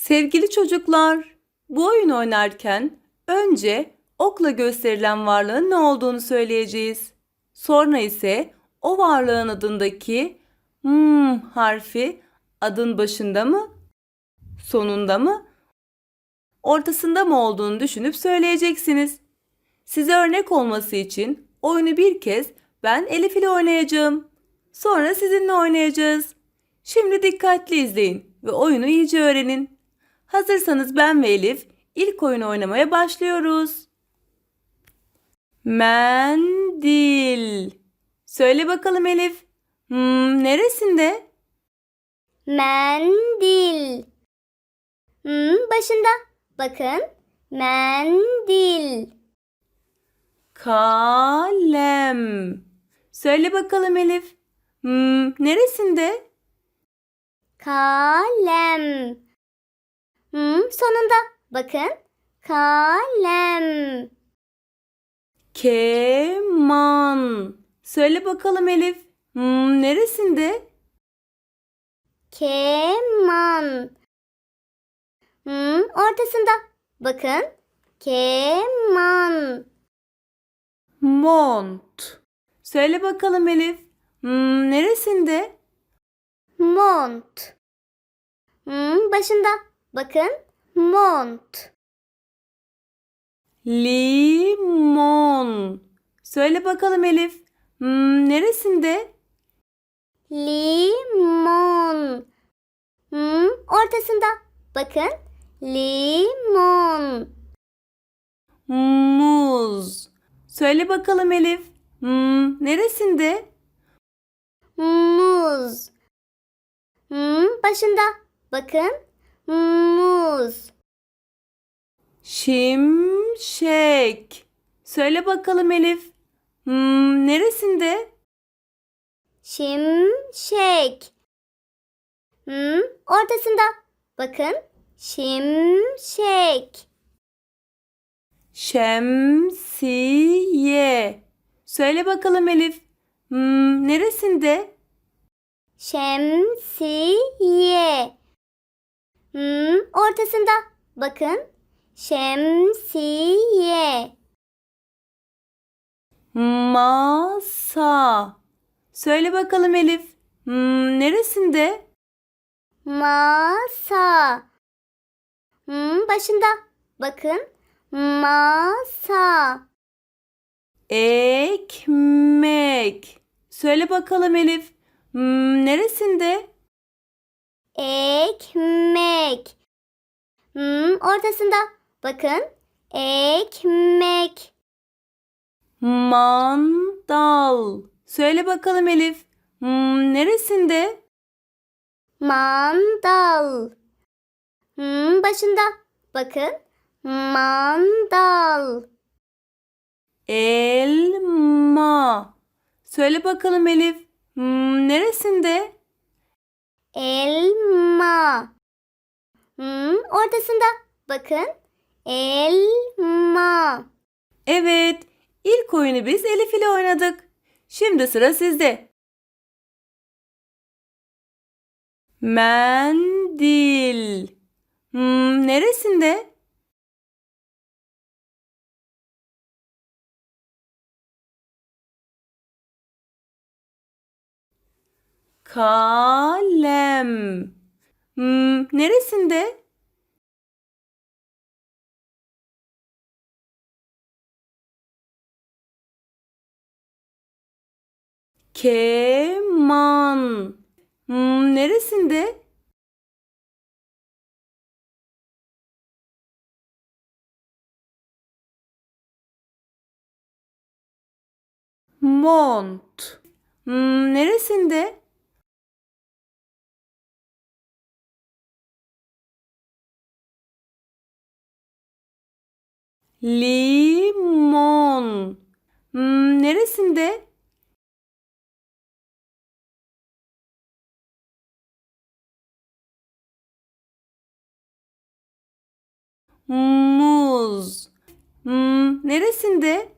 Sevgili çocuklar, bu oyunu oynarken önce okla gösterilen varlığın ne olduğunu söyleyeceğiz. Sonra ise o varlığın adındaki hmm harfi adın başında mı, sonunda mı, ortasında mı olduğunu düşünüp söyleyeceksiniz. Size örnek olması için oyunu bir kez ben Elif ile oynayacağım. Sonra sizinle oynayacağız. Şimdi dikkatli izleyin ve oyunu iyice öğrenin. Hazırsanız ben ve Elif ilk oyunu oynamaya başlıyoruz. Mendil. Söyle bakalım Elif. Hmm, neresinde? Mendil. Hmm, başında. Bakın. Mendil. Kalem. Söyle bakalım Elif. Hmm, neresinde? Kalem. Hmm, sonunda. Bakın. Kalem. Keman. Söyle bakalım Elif. Hmm, neresinde? Keman. Hmm, ortasında. Bakın. Keman. Mont. Söyle bakalım Elif. Hmm, neresinde? Mont. Hmm, başında. Bakın. Mont. Limon. Söyle bakalım Elif. Hmm, neresinde? Limon. Hmm, ortasında. Bakın. Limon. Muz. Söyle bakalım Elif. Hmm, neresinde? Muz. Hmm, başında. Bakın. Muz. Şimşek. Söyle bakalım Elif. Hmm, neresinde? Şimşek. Hmm, ortasında. Bakın. Şimşek. Şemsiye. Söyle bakalım Elif. Hmm, neresinde? Şemsiye. Hmm, ortasında. Bakın. Şemsiye. Masa. Söyle bakalım Elif. Hmm, neresinde? Masa. Hmm, başında. Bakın. Masa. Ekmek. Söyle bakalım Elif. Hmm, neresinde? Ekmek. Hmm, ortasında. Bakın. Ekmek. Mandal. Söyle bakalım Elif. Hmm, neresinde? Mandal. Hmm, başında. Bakın. Mandal. Elma. Söyle bakalım Elif. Hmm, neresinde? Elma. Hmm, ortasında. Bakın. Elma. Evet, ilk oyunu biz Elif ile oynadık. Şimdi sıra sizde. Mendil. Hmm, neresinde? Kalem. Hmm, neresinde? Keman. Hmm, neresinde? Mont. Hmm, neresinde? Limon. Hmm, neresinde? Muz. Hmm, neresinde?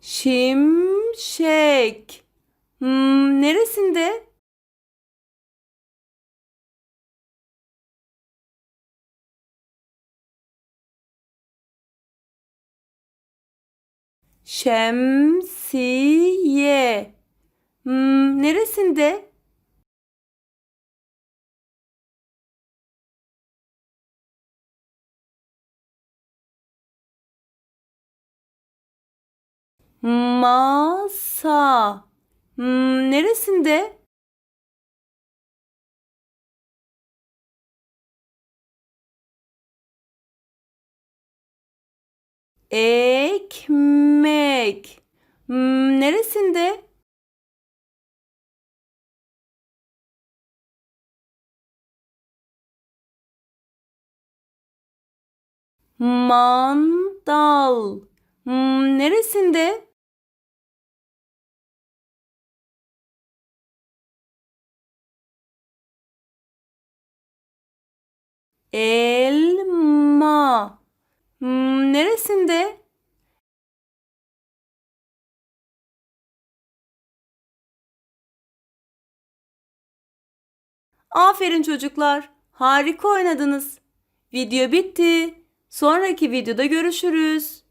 Şimşek. Hmm, neresinde? Şemsiye. Hmm, neresinde? Masa. Hmm, neresinde? Ekmek. Hmm, neresinde? Mandal. Hmm, neresinde? Elma. Hmm, neresinde? Aferin çocuklar. Harika oynadınız. Video bitti. Sonraki videoda görüşürüz.